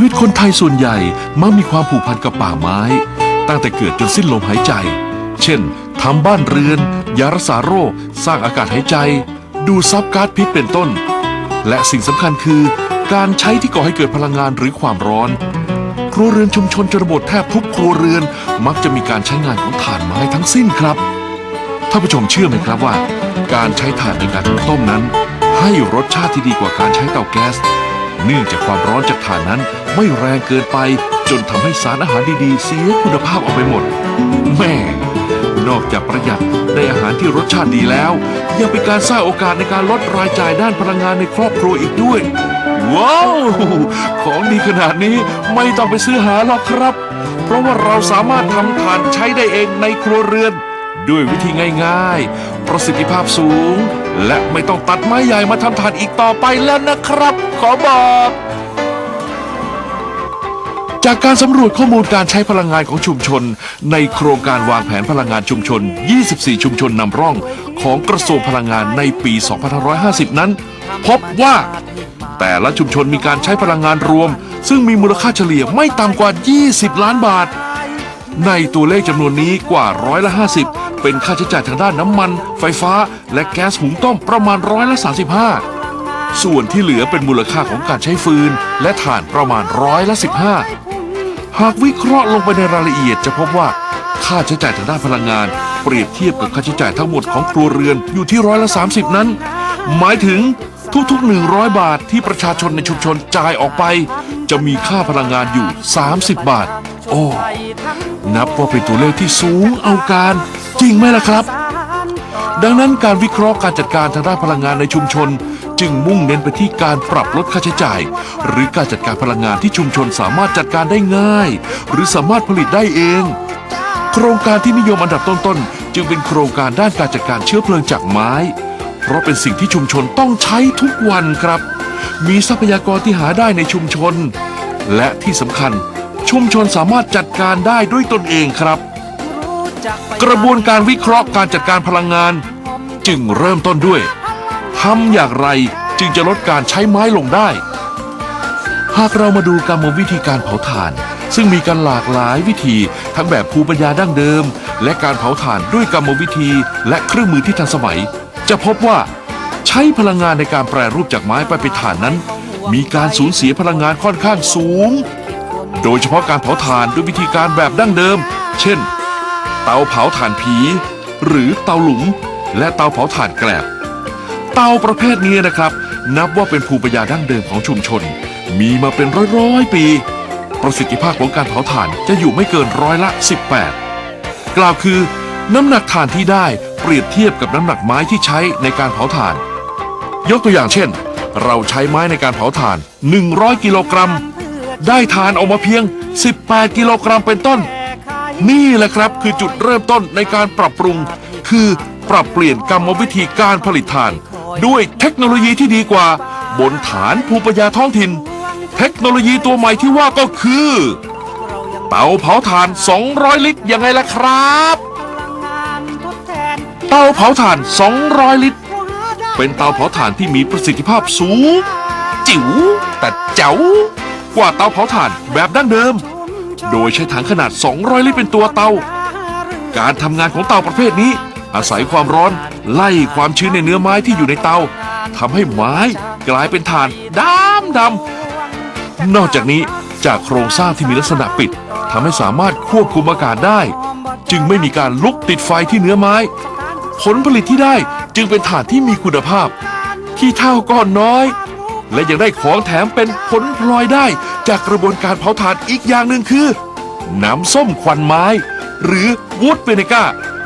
ชีวิตคนไทยส่วนใหญ่มักมีความผูกพันกับป่าไม้ ตั้งแต่เกิดจนสิ้นลมหายใจ เช่นทำบ้านเรือน ยารักษาโรค สร้างอากาศหายใจ ดูซับก๊าซพิษเป็นต้น และสิ่งสำคัญคือ การใช้ที่ก่อให้เกิดพลังงานหรือความร้อน ครัวเรือนชุมชนชนบทแทบทุกครัวเรือน มักจะมีการใช้งานของถ่านไม้ทั้งสิ้นครับท่านผู้ชมเชื่อไหมครับว่า การใช้ถ่านในการต้มนั้น ให้รสชาติที่ดีกว่าการใช้เตาแก๊ส เนื่องจากความร้อนจากถ่านนั้นไม่แรงเกินไป จนทำให้สารอาหารดีๆ เสียคุณภาพออกไปหมด แม่ นอกจากประหยัดในอาหารที่รสชาติดีแล้ว ยังเป็นการสร้างโอกาสในการลดรายจ่ายด้านพลังงานในครอบครัวอีกด้วย ว้าว ของดีขนาดนี้ไม่ต้องไปซื้อหาหรอกครับ เพราะว่าเราสามารถทำถ่านใช้ได้เองในครัวเรือน ด้วยวิธีง่ายๆ ประสิทธิภาพสูง และไม่ต้องตัดไม้ใหญ่มาทำถ่านอีกต่อไปแล้วนะครับ ขอบอก จากการสำรวจข้อมูลการใช้พลังงานของชุมชน ในโครงการวางแผนพลังงานชุมชน 24 ชุมชนนำร่องของกระทรวงพลังงานในปี 2550 นั้น พบว่าแต่ละชุมชนมีการใช้พลังงานรวม ซึ่งมีมูลค่าเฉลี่ยไม่ต่ำกว่า 20 ล้านบาท ในตัวเลขจำนวนนี้กว่าร้อยละ 50 เป็นค่าใช้จ่ายทางด้านน้ำมัน ไฟฟ้า และแก๊สหุงต้มประมาณร้อยละ35 ส่วนที่เหลือเป็นมูลค่าของการใช้ฟืน และถ่านประมาณร้อยละ15 หากวิเคราะห์ลงไปในรายละเอียดจะพบว่าค่าใช้จ่ายทางด้านพลังงาน เปรียบเทียบกับค่าใช้จ่ายทั้งหมดของครัวเรือนอยู่ที่ร้อยละ30 นั้น หมายถึงทุกๆ 100 บาทที่ประชาชนในชุมชนจ่ายออกไป จะมีค่าพลังงานอยู่ 30 บาท โอ้ นับว่าเป็นตัวเลขที่สูงเอาการ จริงไหมล่ะครับ ดังนั้นการวิเคราะห์การจัดการทางด้านพลังงานในชุมชน จึงมุ่งเน้นไปที่การปรับลดค่าใช้จ่าย หรือการจัดการพลังงานที่ชุมชนสามารถจัดการได้ง่าย หรือสามารถผลิตได้เอง โครงการที่นิยมอันดับต้นๆ จึงเป็นโครงการด้านการจัดการเชื้อเพลิงจากไม้ เพราะเป็นสิ่งที่ชุมชนต้องใช้ทุกวันครับ มีทรัพยากรที่หาได้ในชุมชน และที่สำคัญชุมชนสามารถจัดการได้ด้วยตนเองครับ กระบวนการวิเคราะห์การจัดการพลังงาน จึงเริ่มต้นด้วยทำอย่างไรจึงจะลดการใช้ไม้ลงได้ หากเรามาดูกรรมวิธีการเผาถ่าน ซึ่งมีกันหลากหลายวิธีทั้งแบบภูมิปัญญาดั้งเดิม และการเผาถ่านด้วยกรรมวิธีและเครื่องมือที่ทันสมัย จะพบว่าใช้พลังงานในการแปรรูปจากไม้ไปเป็นถ่านนั้น มีการสูญเสียพลังงานค่อนข้างสูง โดยเฉพาะการเผาถ่านด้วยวิธีการแบบดั้งเดิม เช่น เตาเผาถ่านผี หรือเตาหลุม และเตาเผาถ่านแกลบ เตาประเภทนี้นะครับ นับว่าเป็นภูมิปัญญาดั้งเดิมของชุมชน มีมาเป็นร้อยๆปี ประสิทธิภาพของการเผาถ่านจะอยู่ไม่เกินร้อยละ 18 กล่าวคือน้ำหนักถ่านที่ได้เปรียบเทียบกับน้ำหนักไม้ที่ใช้ในการเผาถ่าน ยกตัวอย่างเช่น เราใช้ไม้ในการเผาถ่าน 100 กิโลกรัม ได้ถ่านออกมาเพียง 18 กิโลกรัมเป็นต้น นี่แหละครับคือจุดเริ่มต้นในการปรับปรุง คือปรับเปลี่ยนกรรมวิธีการผลิตถ่าน ด้วยเทคโนโลยีที่ดีกว่า บนฐานภูมิปัญญาท้องถิ่น เทคโนโลยีตัวใหม่ที่ว่าก็คือ เตาเผาถ่าน 200 ลิตรยังไงล่ะครับ เตาเผาถ่าน 200 ลิตร เป็นเตาเผาถ่านที่มีประสิทธิภาพสูง จิ๋วแต่เจ๋วกว่าเตาเผาถ่านแบบดั้งเดิม โดยใช้ถังขนาด 200 ลิตรเป็นตัวเตา การทำงานของเตาประเภทนี้ อาศัยความร้อนไล่ความชื้นในเนื้อไม้ที่อยู่ในเตาทำให้ไม้กลายเป็นถ่านดำดำนอกจากนี้จากโครงสร้างที่มีลักษณะปิดทำให้สามารถควบคุมอากาศได้ จึงไม่มีการลุกติดไฟที่เนื้อไม้ ผลผลิตที่ได้จึงเป็นถ่านที่มีคุณภาพ ที่เท่าก้อนน้อย และยังได้ของแถมเป็นผลพลอยได้ จากกระบวนการเผาถ่านอีกอย่างหนึ่งคือ น้ำส้มควันไม้ หรือวูดเ e เนกา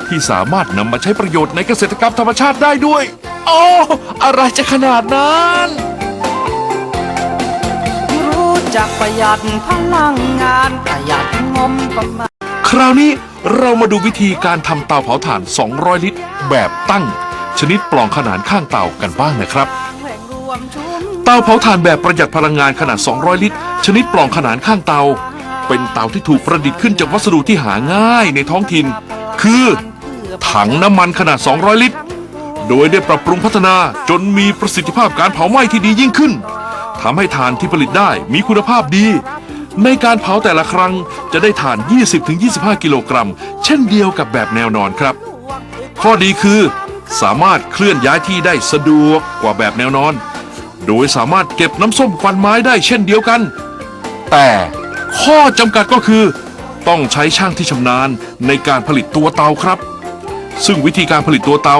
ที่สามารถนำมาใช้ประโยชน์ในเกษตรกรรมธรรมชาติได้ด้วยโอ้อะไรจะขนาดนั้น รู้จักประหยัดพลังงานประหยัดงมก็มาคราวนี้เรามาดูวิธีการทำเตาเผาถ่าน 200 ลิตร แบบตั้ง ชนิดปล่องขนานข้างเตากันบ้างนะครับ แห่งรวมชุม เตาเผาถ่านแบบประหยัดพลังงานขนาด 200 ลิตร ชนิดปล่องขนานข้างเตา เป็นเตาที่ถูกประดิษฐ์ขึ้นจากวัสดุที่หาง่ายในท้องถิ่น คือ ถังน้ำมันขนาด 200 ลิตร โดยได้ปรับปรุงพัฒนาจนมีประสิทธิภาพการเผาไหม้ที่ดียิ่งขึ้นทำให้ถ่านที่ผลิตได้มีคุณภาพดี ในการเผาแต่ละครั้งจะได้ถ่าน 20-25 กิโลกรัม เช่นเดียวกับแบบแนวนอนครับ ข้อดีคือ สามารถเคลื่อนย้ายที่ได้สะดวกกว่าแบบแนวนอน โดยสามารถเก็บน้ำส้มควันไม้ได้เช่นเดียวกัน แต่ข้อจำกัดก็คือ ต้องใช้ช่างที่ชำนาญในการผลิตตัวเตาครับ ซึ่งวิธีการผลิตตัวเตา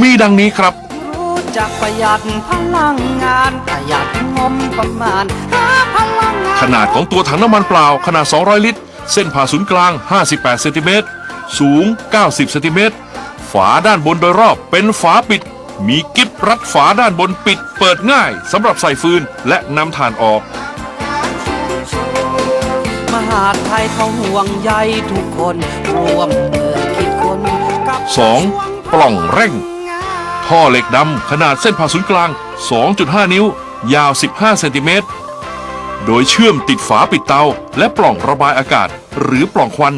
มีดังนี้ครับ รู้จักประหยัดพลังงานประหยัดงบประมาณหาพลังงานขนาดของตัวถังน้ำมันเปล่าขนาด 200 ลิตร เส้นผ่าศูนย์กลาง 58 เซนติเมตร สูง 90 เซนติเมตร ฝาด้านบนโดยรอบเป็นฝาปิด มีกิ๊บรัดฝาด้านบนปิดเปิดง่ายสำหรับใส่ฟืนและนำถ่านออก มหาดไทยเขาห่วงใยทุกคนรวมมือคิดคนกับ 2. ปล่องเร่ง ท่อเหล็กดำขนาดเส้นผ่าศูนย์กลาง 2.5 นิ้ว ยาว 15 เซนติเมตร โดยเชื่อมติดฝาปิดเตา และปล่องระบายอากาศ หรือปล่องควัน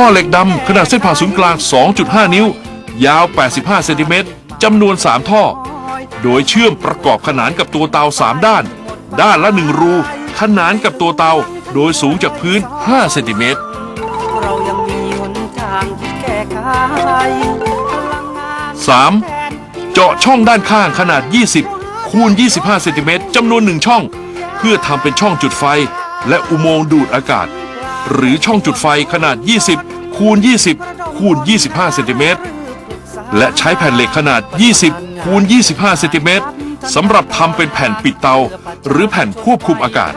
ท่อเหล็กดำขนาดเส้นผ่าศูนย์กลาง 2.5 นิ้ว ยาว 85 เซนติเมตรจำนวน 3 ท่อ โดยเชื่อมประกอบขนานกับตัวเตา 3 ด้าน ด้านละ 1 รู ขนานกับตัวเตา โดยสูงจากพื้น 5 เซนติเมตรเรายังมีหนทางที่แก้ไข 3. เจาะช่องด้านข้างขนาด 20 คูณ 25 เซนติเมตรจำนวนหนึ่งช่อง เพื่อทำเป็นช่องจุดไฟ และอุโมงค์ดูดอากาศ หรือช่องจุดไฟขนาด 20 คูณ 20 คูณ 25 เซนติเมตร และใช้แผ่นเหล็กขนาด 20 คูณ 25 เซนติเมตรสำหรับทำเป็นแผ่นปิดเตา หรือแผ่นควบคุมอากาศ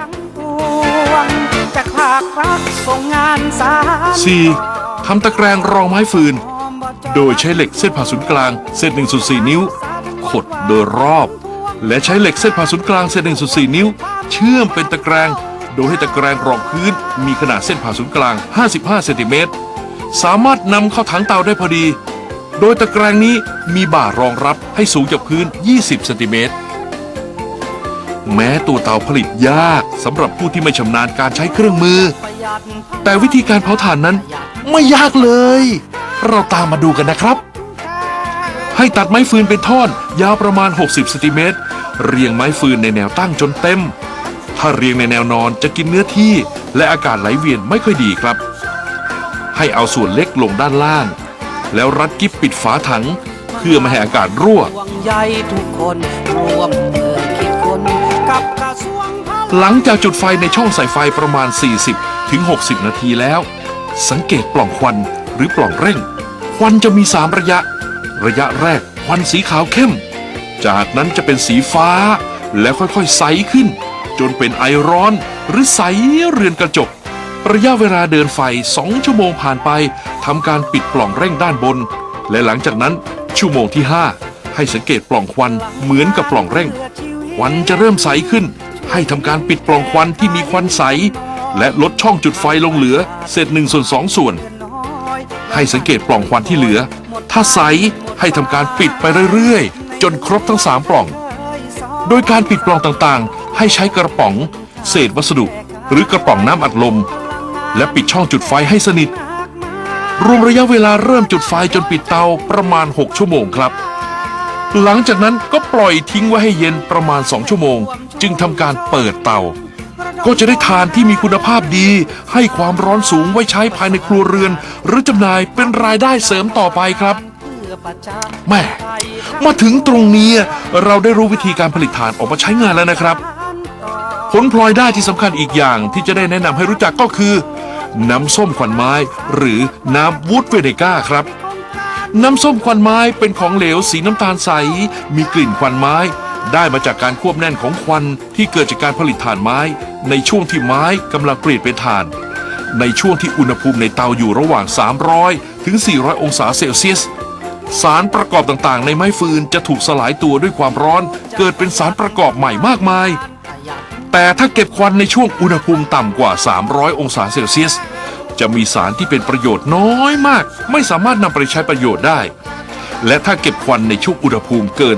4. ทำตะแกรงรองไม้ฟืน โดยใช้เหล็กเส้นผ่าศูนย์กลางเส้น1.4 นิ้ว ขดโดยรอบ และใช้เหล็กเส้นผ่าศูนย์กลางเส้น1.4 นิ้ว เชื่อมเป็นตะแกรง ยให้ตะแกรงรองพื้น มีขนาดเส้นผ่าศูนย์กลาง 55 เซนติเมตร สามารถนำเข้าถังเตาได้พอดี โดยตะแกรงนี้มีบ่ารองรับให้สูงจากพื้น 20 เซนติเมตร แม้ตัวเตาผลิตยากสำหรับผู้ที่ไม่ชำนาญการใช้เครื่องมือ แต่วิธีการเผาถ่านนั้นไม่ยากเลย เราตามมาดูกันนะครับ ให้ตัดไม้ฟืนเป็นท่อน ยาวประมาณ 60 เซนติเมตร เรียงไม้ฟืนในแนวตั้งจนเต็ม ถ้าเรียงในแนวนอนจะกินเนื้อที่และอากาศไหลเวียนไม่ค่อยดีครับ ให้เอาส่วนเล็กลงด้านล่าง แล้วรัดกิ๊บปิดฝาถัง เพื่อไม่ให้อากาศรั่ว หลังหลังจากจุดไฟในช่องใส่ไฟประมาณ 40 ถึง 60 นาทีแล้ว สังเกตปล่องควันหรือปล่องเร่ง ควันจะมี 3 ระยะ ระยะแรกควันสีขาวเข้ม จากนั้นจะเป็นสีฟ้าแล้วค่อยๆใสขึ้น จนเป็นไอร้อนหรือใสเรือนกระจก ระยะเวลาเดินไฟ2ชั่วโมงผ่านไปทำการปิดปล่องเร่งด้านบน และหลังจากนั้นชั่วโมงที่ 5 ให้สังเกตปล่องควันเหมือนกับปล่องเร่งควันจะเริ่มใสขึ้น ให้ทำการปิดปล่องควันที่มีควันใส และลดช่องจุดไฟลงเหลือเศษหนึ่งส่วนสองส่วน ให้สังเกตปล่องควันที่เหลือ ถ้าใสให้ทำการปิดไปเรื่อยๆ จนครบทั้งสามปล่อง โดยการปิดปล่องต่างๆ ให้ใช้กระป๋อง เศษวัสดุ หรือกระป๋องน้ำอัดลม และปิดช่องจุดไฟให้สนิท รวมระยะเวลาเริ่มจุดไฟจนปิดเตาประมาณ 6 ชั่วโมงครับ หลังจากนั้นก็ปล่อยทิ้งไว้ให้เย็นประมาณ 2 ชั่วโมง จึงทำการเปิดเตา ก็จะได้ทานที่มีคุณภาพดี ให้ความร้อนสูงไว้ใช้ภายในครัวเรือน หรือจำหน่ายเป็นรายได้เสริมต่อไปครับแม่มาถึงตรงนี้เราได้รู้วิธีการผลิตถ่านออกมาใช้งานแล้วนะครับ ผลพลอยได้ที่สำคัญอีกอย่างที่จะได้แนะนำให้รู้จักก็คือ น้ำส้มขวัญไม้ หรือน้ำวูดเวเนก้าครับ น้ำส้มควันไม้เป็นของเหลวสีน้ำตาลใส มีกลิ่นควันไม้ ได้มาจากการควบแน่นของควันที่เกิดจากการผลิตถ่านไม้ ในช่วงที่ไม้กำลังเปลี่ยนเป็นถ่าน ในช่วงที่อุณหภูมิในเตาอยู่ระหว่าง 300 ถึง 400 องศาเซลเซียสสารประกอบต่างๆ ในไม้ฟืนจะถูกสลายตัวด้วยความร้อน เกิดเป็นสารประกอบใหม่มากมาย แต่ถ้าเก็บควันในช่วงอุณหภูมิต่ำกว่า 300 องศาเซลเซียส จะมีสารที่เป็นประโยชน์น้อยมาก ไม่สามารถนำไปใช้ประโยชน์ได้ และถ้าเก็บควันในช่วงอุณหภูมิเกิน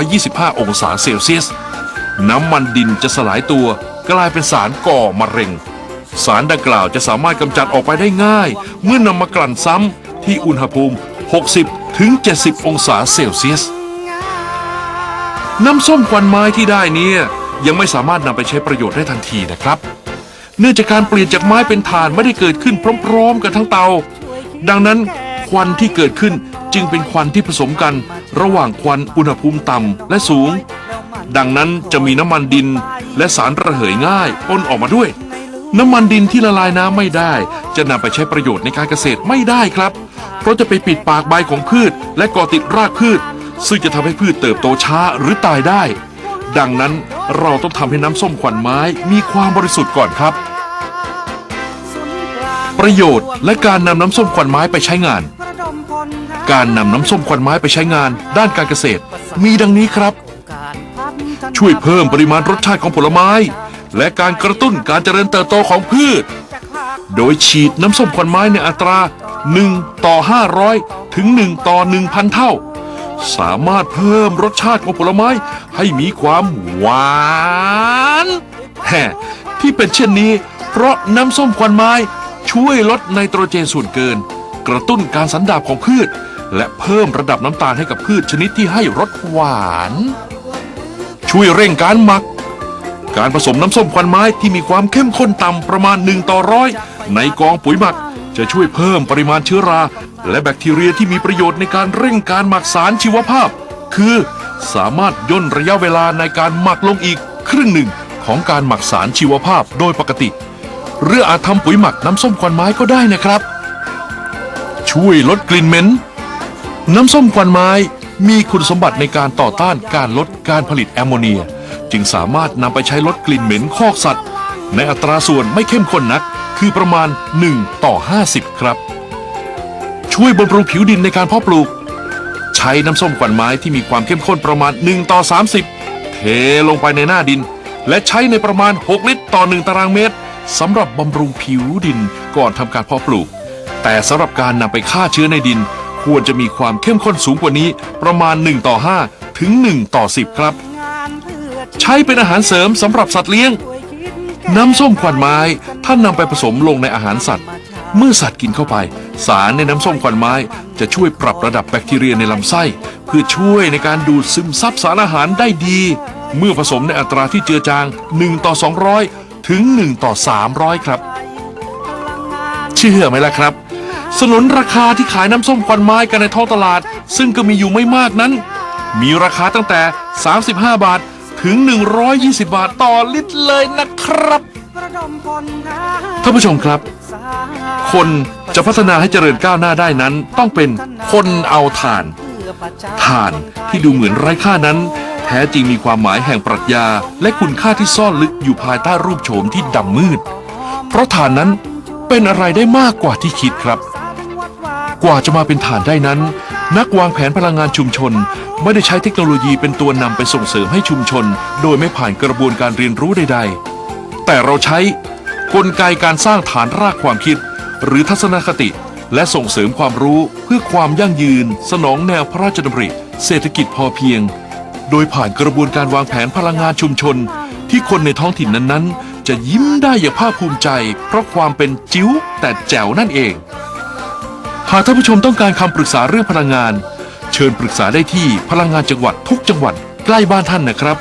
425 องศาเซลเซียส น้ำมันดินจะสลายตัวกลายเป็นสารก่อมะเร็ง สารดังกล่าวจะสามารถกำจัดออกไปได้ง่าย เมื่อนำมากลั่นซ้ำที่อุณหภูมิ 60 ถึง 70 องศาเซลเซียส น้ำส้มควันไม้ที่ได้เนี่ย ยังไม่สามารถนำไปใช้ประโยชน์ได้ทันทีนะครับ เนื่องจากการเปลี่ยนจากไม้เป็นถ่านไม่ได้เกิดขึ้นพร้อม ๆ กันทั้งเตา ดังนั้นควันที่เกิดขึ้นจึงเป็นควันที่ผสมกัน ระหว่างควันอุณหภูมิต่ำและสูง ดังนั้นจะมีน้ำมันดินและสารระเหยง่ายปนออกมาด้วย น้ำมันดินที่ละลายน้ำไม่ได้ จะนำไปใช้ประโยชน์ในการเกษตรไม่ได้ครับ เพราะจะไปปิดปากใบของพืช และก่อติดรากพืช ซึ่งจะทำให้พืชเติบโตช้าหรือตายได้ ดังนั้น เราต้องทำให้น้ำส้มขวัญไม้มีความบริสุทธิ์ก่อนครับ ประโยชน์และการนำน้ำส้มขวัญไม้ไปใช้งาน การนำน้ำส้มขวัญไม้ไปใช้งาน ด้านการเกษตร มีดังนี้ครับ ช่วยเพิ่มปริมาณรสชาติของผลไม้ และการกระตุ้นการเจริญเติบโตของพืช โดยฉีดน้ำส้มขวัญไม้ในอัตรา 1 ต่อ 500 ถึง 1 ต่อ 1,000 เท่า สามารถเพิ่มรสชาติของผลไม้ให้มีความหวานแฮ่ที่เป็นเช่นนี้ เพราะน้ำส้มควันไม้ช่วยลดไนโตรเจนส่วนเกิน กระตุ้นการสันดาบของพืช และเพิ่มระดับน้ำตาลให้กับพืชชนิดที่ให้รสหวาน ช่วยเร่งการหมัก การผสมน้ำส้มควันไม้ที่มีความเข้มข้นต่ำประมาณ1ต่อร้อยในกองปุ๋ยหมัก จะช่วยเพิ่มปริมาณเชื้อรา และแบคทีเรียที่มีประโยชน์ในการเร่งการหมักสารชีวภาพ คือสามารถย่นระยะเวลาในการหมักลงอีกครึ่งหนึ่งของการหมักสารชีวภาพโดยปกติ หรืออาจทำปุ๋ยหมักน้ำส้มควันไม้ก็ได้นะครับ ช่วยลดกลิ่นเหม็นน้ำส้มควันไม้มีคุณสมบัติในการต่อต้านการลดการผลิตแอมโมเนีย จึงสามารถนำไปใช้ลดกลิ่นเหม็นคอกสัตว์ ในอัตราส่วนไม่เข้มข้นนัก คือประมาณ 1 ต่อ 50 ครับ ช่วยบำรุงผิวดินในการเพาะปลูก ใช้น้ำส้มควันไม้ที่มีความเข้มข้นประมาณ 1 ต่อ 30 เทลงไปในหน้าดิน และใช้ในประมาณ 6 ลิตรต่อ 1 ตารางเมตรสำหรับบำรุงผิวดินก่อนทำการเพาะปลูก แต่สำหรับการนำไปฆ่าเชื้อในดิน ควรจะมีความเข้มข้นสูงกว่านี้ประมาณ 1 ต่อ 5 ถึง 1 ต่อ 10 ครับ ใช้เป็นอาหารเสริมสำหรับสัตว์เลี้ยง น้ำส้มควันไม้ ถ้านำไปผสมลงในอาหารสัตว์ เมื่อสัตว์กินเข้าไป สารในน้ำส้มควันไม้ จะช่วยปรับระดับแบคทีเรียในลำไส้ เพื่อช่วยในการดูดซึมซับสารอาหารได้ดี เมื่อผสมในอัตราที่เจือจาง 1 ต่อ 200 ถึง 1 ต่อ 300 ครับ เชื่อไหมล่ะครับ สนุนราคาที่ขายน้ำส้มควันไม้กันในท้องตลาด ซึ่งก็มีอยู่ไม่มากนั้น มีราคาตั้งแต่ 35 บาทถึง 120 บาทต่อลิตรเลยนะครับ ท่านผู้ชมครับ คนจะพัฒนาให้เจริญก้าวหน้าได้นั้น ต้องเป็นคนเอาถ่านถ่านที่ดูเหมือนไร้ค่านั้น แท้จริงมีความหมายแห่งปรัชญา และคุณค่าที่ซ่อนลึกอยู่ภายใต้รูปโฉมที่ดำมืด เพราะถ่านนั้นเป็นอะไรได้มากกว่าที่คิดครับ กว่าจะมาเป็นฐานได้นั้น นักวางแผนพลังงานชุมชน ไม่ได้ใช้เทคโนโลยีเป็นตัวนำไปส่งเสริมให้ชุมชน โดยไม่ผ่านกระบวนการเรียนรู้ใด ๆ แต่เราใช้กลไกการสร้างฐานรากความคิด หรือทัศนคติ และส่งเสริมความรู้เพื่อความยั่งยืน สนองแนวพระราชดำริเศรษฐกิจพอเพียง โดยผ่านกระบวนการวางแผนพลังงานชุมชน ที่คนในท้องถิ่นนั้นๆ จะยิ้มได้อย่างภาคภูมิใจ เพราะความเป็นจิ้วแต่แจ๋วนั่นเอง หากท่านผู้ชมต้องการคำปรึกษาเรื่องพลังงาน เชิญปรึกษาได้ที่พลังงานจังหวัดทุกจังหวัดใกล้บ้านท่านนะครับ